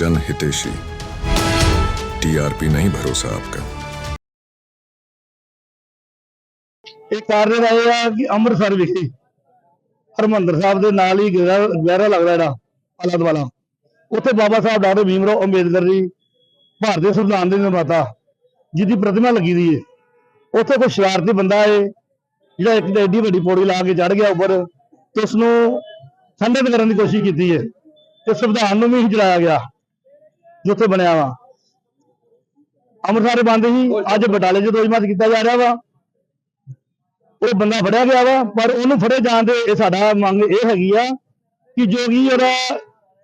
जन हितेशी टीआरपी नहीं भरोसा आपका ਇਹ ਕਾਰਨ ਇਹ ਆ ਕਿ ਅੰਮ੍ਰਿਤਸਰ ਵਿਖੇ ਹਰਮੰਦਰ ਸਾਹਿਬ ਦੇ ਨਾਲ ਹੀ ਗਹਿਰਾ ਗਹਿਰਾ ਲੱਗਦਾ ਜਿਹੜਾ ਆਲਾ ਦੁਆਲਾ ਉੱਥੇ ਬਾਬਾ ਸਾਹਿਬ ਡਾਕਟਰ ਭੀਮਰਾਓ ਅੰਬੇਦਕਰ ਜੀ ਭਾਰਤੀ ਸੰਵਿਧਾਨ ਦੇ ਨਿਰਮਾਤਾ ਜਿਹਦੀ ਪ੍ਰਤਿਮਾ ਲੱਗੀ ਦੀ ਏ ਉੱਥੇ ਕੋਈ ਸ਼ਰਾਰਤੀ ਬੰਦਾ ਏ ਜਿਹੜਾ ਇੱਕ ਤੇ ਏਡੀ ਵੱਡੀ ਪੌੜੀ ਲਾ ਕੇ ਚੜ ਗਿਆ ਉੱਪਰ ਤੇ ਉਸ ਨੂੰ ਖੰਡਿਤ ਕਰਨ ਦੀ ਕੋਸ਼ਿਸ਼ ਕੀਤੀ ਏ ਤੇ ਸੰਵਿਧਾਨ ਨੂੰ ਵੀ ਹਿਜਲਾਇਆ ਗਿਆ ਜਿੱਥੇ ਬਣਿਆ ਵਾ। ਅੰਮ੍ਰਿਤਸਰ ਬੰਦ ਸੀ, ਅੱਜ ਬਟਾਲੇ 'ਚ ਦੋਜਮਤ ਕੀਤਾ ਜਾ ਰਿਹਾ ਵਾ। ਉਹ ਬੰਦਾ ਫੜਿਆ ਗਿਆ ਵਾ, ਪਰ ਉਹਨੂੰ ਫੜੇ ਜਾਣ ਦੇ ਇਹ ਸਾਡਾ ਮੰਗ ਇਹ ਹੈਗੀ ਆ ਕਿ ਜੋ ਵੀ ਉਹਦਾ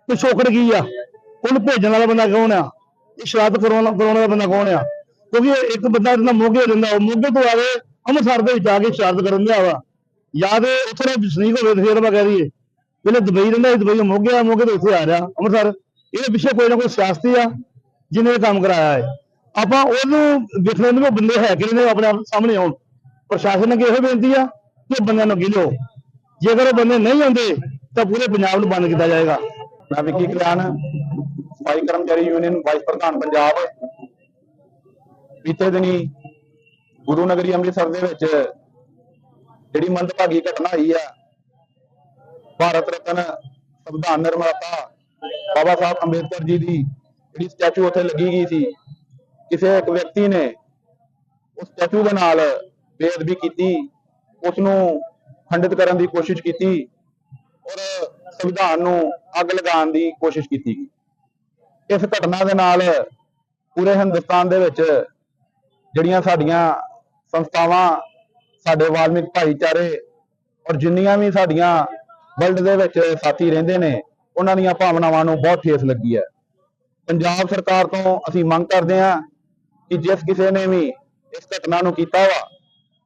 ਪਿਛੋਕੜ ਕੀ ਆ, ਉਹਨੂੰ ਭੇਜਣ ਵਾਲਾ ਬੰਦਾ ਕੌਣ ਆ? ਇਹ ਸ਼ਰਾਰਤ ਕਰਾਉਣ ਕਰਾਉਣ ਵਾਲਾ ਬੰਦਾ ਕੌਣ ਆ? ਕਿਉਂਕਿ ਇੱਕ ਬੰਦਾ ਜਿਹੜਾ ਮੋਗੇ ਰਹਿੰਦਾ, ਉਹ ਮੋਗੇ ਤੋਂ ਆਵੇ ਅੰਮ੍ਰਿਤਸਰ ਦੇ ਵਿੱਚ ਆ ਕੇ ਸ਼ਰਾਰਤ ਕਰਨ ਲਿਆ ਵਾ। ਜਾਂ ਤੇ ਉੱਥੇ ਦਾ ਵਸਨੀਕ ਹੋਵੇ ਤੇ ਫਿਰ ਆਪਾਂ ਕਹਿ ਦਈਏ। ਪਹਿਲੇ ਦੁਬਈ ਰਹਿੰਦਾ ਸੀ, ਦੁਬਈ ਮੋਗੇ ਆ, ਮੋਗੇ ਤੋਂ ਇੱਥੇ ਆ ਰਿਹਾ, ਅੰਮ੍ਰਿਤਸਰ। ਇਹਦੇ ਪਿੱਛੇ ਕੋਈ ਨਾ ਕੋਈ ਸਿਆਸਤੀ ਆ, ਜਿਹਨੇ ਕੰਮ ਕਰਾਇਆ ਹੈ। ਆਪਾਂ ਉਹਨੂੰ ਵੇਖਣ ਨੂੰ ਬੰਦੇ ਹੈ ਕਿ ਨੇ ਆਪਣੇ ਆਪ ਸਾਹਮਣੇ ਆਉਣ। ਪ੍ਰਸ਼ਾਸਨ ਅੱਗੇ ਇਹੋ ਬੇਨਤੀ ਆ ਕਿ ਬੰਦਿਆਂ ਨੂੰ ਅੱਗੇ ਜੇਕਰ ਉਹ ਬੰਦੇ ਨਹੀਂ ਆਉਂਦੇ, ਤਾਂ ਪੂਰੇ ਪੰਜਾਬ ਨੂੰ ਬੰਦ ਕੀਤਾ ਜਾਏਗਾ। ਮੈਂ ਵਿੱਕੀ ਕਲਿਆਣ, ਸਫ਼ਾਈ ਕਰਮਚਾਰੀ ਯੂਨੀਅਨ ਵਾਈਸ ਪ੍ਰਧਾਨ ਪੰਜਾਬ। ਬੀਤੇ ਦਿਨੀ ਗੁਰੂ ਨਗਰੀ ਅੰਮ੍ਰਿਤਸਰ ਦੇ ਵਿੱਚ ਜਿਹੜੀ ਮੰਦਭਾਗੀ ਘਟਨਾ ਹੋਈ ਆ, ਭਾਰਤ ਰਤਨ ਸੰਵਿਧਾਨ ਨਿਰਮਾਤਾ ਬਾਬਾ ਸਾਹਿਬ ਅੰਬੇਦਕਰ ਜੀ ਦੀ ਜਿਹੜੀ ਸਟੈਚੂ ਉੱਥੇ ਲੱਗੀ ਗਈ ਸੀ, ਕਿਸੇ ਇੱਕ ਵਿਅਕਤੀ ਨੇ ਉਸ ਸਟੈਚੂ ਦੇ ਨਾਲ ਬੇਅਦਬੀ ਕੀਤੀ ਉਸ ਨੂੰ ਖੰਡਿਤ ਕਰਨ ਦੀ ਕੋਸ਼ਿਸ਼ ਕੀਤੀ ਔਰ ਸੰਵਿਧਾਨ ਨੂੰ ਅੱਗ ਲਗਾਉਣ ਦੀ ਕੋਸ਼ਿਸ਼ ਕੀਤੀ ਗਈ। ਇਸ ਘਟਨਾ ਦੇ ਨਾਲ ਪੂਰੇ ਹਿੰਦੁਸਤਾਨ ਦੇ ਵਿੱਚ ਜਿਹੜੀਆਂ ਸਾਡੀਆਂ ਸੰਸਥਾਵਾਂ, ਸਾਡੇ ਵਾਲਮਿਕ ਭਾਈਚਾਰੇ ਔਰ ਜਿੰਨੀਆਂ ਵੀ ਸਾਡੀਆਂ ਵਰਲਡ ਦੇ ਵਿੱਚ ਸਾਥੀ ਰਹਿੰਦੇ ਨੇ ਉਹਨਾਂ ਦੀਆਂ ਭਾਵਨਾਵਾਂ ਨੂੰ ਬਹੁਤ ਠੇਸ ਲੱਗੀ ਹੈ। ਪੰਜਾਬ ਸਰਕਾਰ ਤੋਂ ਅਸੀਂ ਮੰਗ ਕਰਦੇ ਹਾਂ ਕਿ ਜਿਸ ਕਿਸੇ ਨੇ ਵੀ ਇਸ ਘਟਨਾ ਨੂੰ ਕੀਤਾ ਵਾ,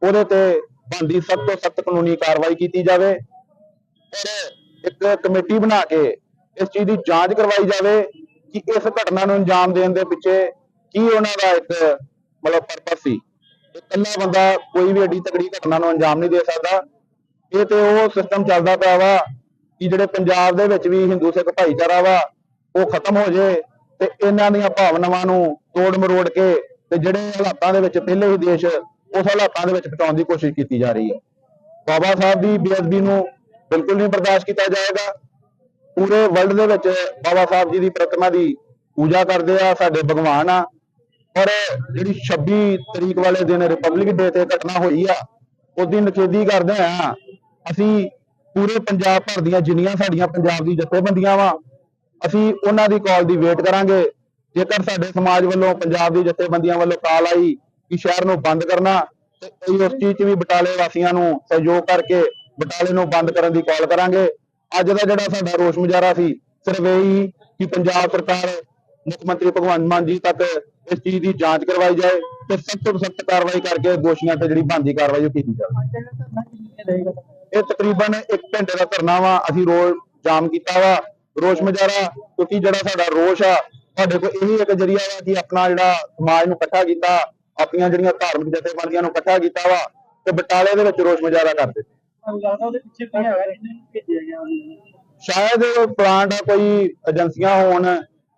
ਉਹਦੇ ਤੇ ਬਣਦੀ ਸਖਤ ਤੋਂ ਸਖਤ ਕਾਨੂੰਨੀ ਕਾਰਵਾਈ ਕੀਤੀ ਜਾਵੇ। ਔਰ ਇੱਕ ਕਮੇਟੀ ਬਣਾ ਕੇ ਇਸ ਚੀਜ਼ ਦੀ ਜਾਂਚ ਕਰਵਾਈ ਜਾਵੇ ਕਿ ਇਸ ਘਟਨਾ ਨੂੰ ਅੰਜਾਮ ਦੇਣ ਦੇ ਪਿੱਛੇ ਕੀ ਉਹਨਾਂ ਦਾ ਇੱਕ ਮਤਲਬ ਪਰਪਸ ਸੀ। ਇਕੱਲਾ ਬੰਦਾ ਕੋਈ ਵੀ ਏਡੀ ਤਕੜੀ ਘਟਨਾ ਨੂੰ ਅੰਜਾਮ ਨਹੀਂ ਦੇ ਸਕਦਾ। ਇਹ ਤੇ ਉਹ ਸਿਸਟਮ ਚੱਲਦਾ ਪਿਆ ਵਾ ਕਿ ਜਿਹੜੇ ਪੰਜਾਬ ਦੇ ਵਿੱਚ ਵੀ ਹਿੰਦੂ ਸਿੱਖ ਭਾਈਚਾਰਾ ਵਾ, ਉਹ ਖਤਮ ਹੋ ਜੇ ਤੇ ਇਹਨਾਂ ਦੀਆਂ ਭਾਵਨਾਵਾਂ ਨੂੰ ਤੋੜ ਮਰੋੜ ਕੇ ਤੇ ਜਿਹੜੇ ਹਾਲਾਤਾਂ ਦੇ ਵਿੱਚ ਪਹਿਲੇ ਹੀ ਦੇਸ਼ ਉਸ ਹਾਲਾਤਾਂ ਦੇ ਵਿੱਚ ਪਹੁੰਚਾਉਣ ਦੀ ਕੋਸ਼ਿਸ਼ ਕੀਤੀ ਜਾ ਰਹੀ ਹੈ। ਬਾਬਾ ਸਾਹਿਬ ਦੀ ਬੇਅਦਬੀ ਨੂੰ ਬਿਲਕੁਲ ਨਹੀਂ ਬਰਦਾਸ਼ਤ ਕੀਤਾ ਜਾਏਗਾ। ਪੂਰੇ ਵਰਲਡ ਦੇ ਵਿੱਚ ਬਾਬਾ ਸਾਹਿਬ ਜੀ ਦੀ ਪ੍ਰਤਿਮਾ ਦੀ ਪੂਜਾ ਕਰਦੇ ਆ, ਸਾਡੇ ਭਗਵਾਨ ਆ। ਪਰ ਜਿਹੜੀ 26 ਤਰੀਕ ਵਾਲੇ ਦਿਨ ਰਿਪਬਲਿਕ ਡੇ ਤੇ ਘਟਨਾ ਹੋਈ ਆ, ਉਹਦੀ ਨਿਖੇਧੀ ਕਰਦੇ ਆ, ਅਸੀਂ ਪੂਰੇ ਪੰਜਾਬ ਭਰ ਦੀਆਂ ਜਿੰਨੀਆਂ ਸਾਡੀਆਂ ਪੰਜਾਬ ਦੀ ਜਥੇਬੰਦੀਆਂ ਵਾ, ਅਸੀਂ ਉਹਨਾਂ ਦੀ ਕਾਲ ਦੀ ਵੇਟ ਕਰਾਂਗੇ। ਜੇਕਰ ਸਾਡੇ ਸਮਾਜ ਵੱਲੋਂ, ਪੰਜਾਬ ਦੀ ਜਥੇਬੰਦੀਆਂ ਵੱਲੋਂ ਕਾਲ ਆਈ ਕਿ ਸ਼ਹਿਰ ਨੂੰ ਬੰਦ ਕਰਨਾ, ਤੇ ਅਸੀਂ ਉਸ ਚੀਜ਼ 'ਚ ਵੀ ਬਟਾਲੇ ਵਾਸੀਆਂ ਨੂੰ ਸਹਿਯੋਗ ਕਰਕੇ ਬਟਾਲੇ ਨੂੰ ਬੰਦ ਕਰਨ ਦੀ ਕਾਲ ਕਰਾਂਗੇ। ਅੱਜ ਦਾ ਜਿਹੜਾ ਸਾਡਾ ਰੋਸ ਮੁਜ਼ਾਹਰਾ ਸੀ, ਸਿਰਫ ਇਹੀ ਕਿ ਪੰਜਾਬ ਸਰਕਾਰ, ਮੁੱਖ ਮੰਤਰੀ ਭਗਵੰਤ ਮਾਨ ਜੀ ਤੱਕ ਇਸ ਚੀਜ਼ ਦੀ ਜਾਂਚ ਕਰਵਾਈ ਜਾਏ ਤੇ ਸਖਤ ਤੋਂ ਸਖਤ ਕਾਰਵਾਈ ਕਰਕੇ ਦੋਸ਼ੀਆਂ ਤੇ ਜਿਹੜੀ ਬਣਦੀ ਕਾਰਵਾਈ ਉਹ ਕੀਤੀ ਜਾਵੇ। ਇਹ ਤਕਰੀਬਨ 1 ਘੰਟੇ ਦਾ ਧਰਨਾ ਵਾ, ਅਸੀਂ ਰੋਜ਼ ਜਾਮ ਕੀਤਾ ਵਾ, ਰੋਸ਼ ਮੁਜ਼ਾਹਰਾ ਕਿਉਂਕਿ ਜਿਹੜਾ ਸਾਡਾ ਰੋਸ਼ ਆ, ਸਾਡੇ ਕੋਲ ਇਹੀ ਇੱਕ ਜਰੀਆ ਵਾ ਕਿ ਆਪਣਾ ਜਿਹੜਾ ਸਮਾਜ ਨੂੰ ਇਕੱਠਾ ਕੀਤਾ, ਆਪਣੀਆਂ ਜਿਹੜੀਆਂ ਧਾਰਮਿਕ ਜਥੇਬੰਦੀਆਂ ਨੂੰ ਇਕੱਠਾ ਕੀਤਾ ਵਾ, ਤੇ ਬਟਾਲੇ ਦੇ ਵਿੱਚ ਰੋਸ਼ ਮੁਜ਼ਾਹਰਾ ਕਰਦੇ। ਸ਼ਾਇਦ ਪਲਾਂਟ ਕੋਈ ਏਜੰਸੀਆਂ ਹੋਣ,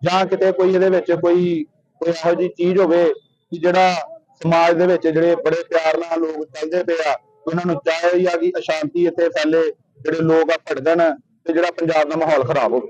ਜਾਂ ਕਿਤੇ ਕੋਈ ਇਹਦੇ ਵਿੱਚ ਕੋਈ ਕੋਈ ਇਹੋ ਜਿਹੀ ਚੀਜ਼ ਹੋਵੇ ਕਿ ਜਿਹੜਾ ਸਮਾਜ ਦੇ ਵਿੱਚ ਜਿਹੜੇ ਬੜੇ ਪਿਆਰ ਨਾਲ ਲੋਕ ਚੱਲਦੇ ਪਏ ਆ ਉਹਨਾਂ ਨੂੰ ਚਾਹੀਦਾ ਆ ਕਿ ਅਸ਼ਾਂਤੀ ਇੱਥੇ ਫੈਲੇ, ਜਿਹੜੇ ਲੋਕ ਆ ਭੜਕਣ ਤੇ ਜਿਹੜਾ ਪੰਜਾਬ ਦਾ ਮਾਹੌਲ ਖਰਾਬ ਹੋਵੇ।